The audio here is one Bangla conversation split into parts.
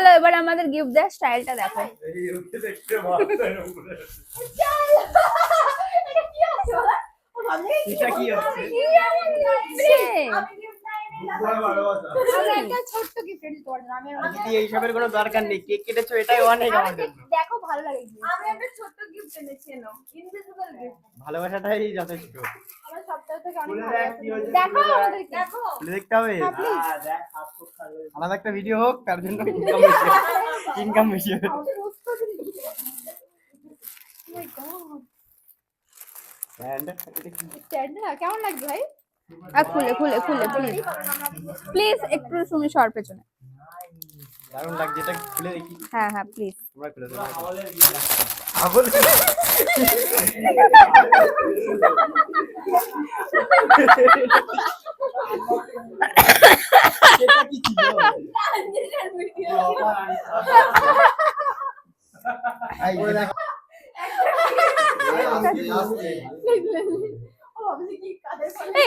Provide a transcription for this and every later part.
চলো এবার আমাদের গিফট দেওয়ার স্টাইলটা দেখো। দেখো ভালো লাগে আমি একটা ছোট্ট গিফট এনেছি ইনভিজিবল গিফট ভালোবাসাটাই যথেষ্ট। আমার সপ্তাহ থেকে অনেক খুলে ভালো দেখ লাগছে। কি হয়েছে, দেখো আমাদের দেখো। দেখতে হবে। please। আলাদা একটা ভিডিও হোক তার জন্য ইনকাম বেশি ইনকাম বেশি হবে। Oh কেমন লাগছে ভাই? আর খুলে খুলে খুলে প্লিজ প্লিজ একটু তুমি সর পেছনে। দারুণ লাগছে এটা খুলে দেখি। হ্যাঁ হ্যাঁ প্লিজ তোমরা খুলে আবল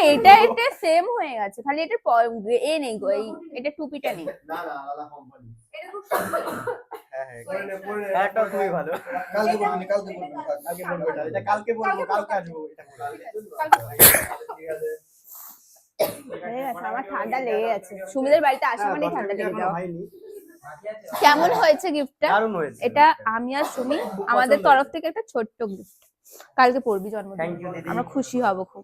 এটা এটা সেম হয়ে গেছে খালি এটা এ নেই গো এই এটা টুপিটা নেই হ্যাঁ হ্যাঁ না, না, কালকে। কালকে বলব এটা এটা কালকে বলব কালকে আসব এটা বলব। হয়ে গেছে আমার ঠান্ডা লেগে গেছে সুমিদের বাড়িতে আসা হ্যাঁ, ঠান্ডা লেগে যাওয়া। হয়নি। কেমন হয়েছে গিফটটা দারুণ হয়েছে। এটা আমি আর সুমি আমাদের তরফ থেকে একটা ছোট্ট গিফট কালকে পড়বি জন্মদিন। আমরা খুশি হব খুব।